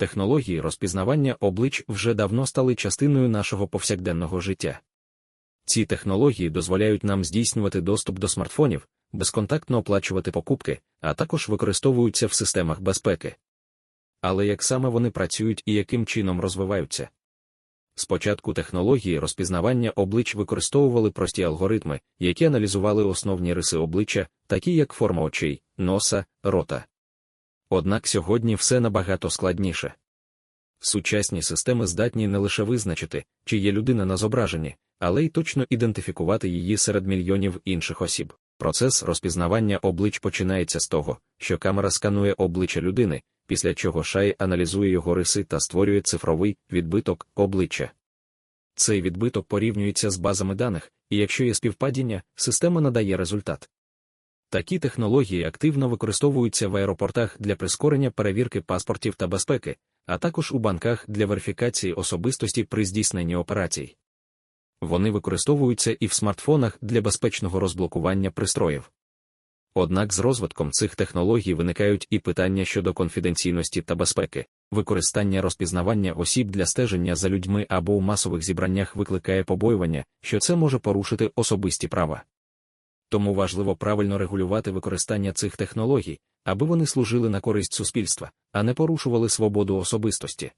технології розпізнавання облич вже давно стали частиною нашого повсякденного життя. Ці технології дозволяють нам здійснювати доступ до смартфонів, безконтактно оплачувати покупки, а також використовуються в системах безпеки. Але як саме вони працюють і яким чином розвиваються? Спочатку технології розпізнавання облич використовували прості алгоритми, які аналізували основні риси обличчя, такі як форма очей, носа, рота. Однак сьогодні все набагато складніше. Сучасні системи здатні не лише визначити, чи є людина на зображенні, але й точно ідентифікувати її серед мільйонів інших осіб. Процес розпізнавання облич починається з того, що камера сканує обличчя людини, після чого шай аналізує його риси та створює цифровий відбиток обличчя. Цей відбиток порівнюється з базами даних, і якщо є співпадіння, система надає результат. Такі технології активно використовуються в аеропортах для прискорення перевірки паспортів та безпеки, а також у банках для верифікації особистості при здійсненні операцій. Вони використовуються і в смартфонах для безпечного розблокування пристроїв. Однак з розвитком цих технологій виникають і питання щодо конфіденційності та безпеки, використання розпізнавання осіб для стеження за людьми або у масових зібраннях викликає побоювання, що це може порушити особисті права. Тому важливо правильно регулювати використання цих технологій, аби вони служили на користь суспільства, а не порушували свободу особистості.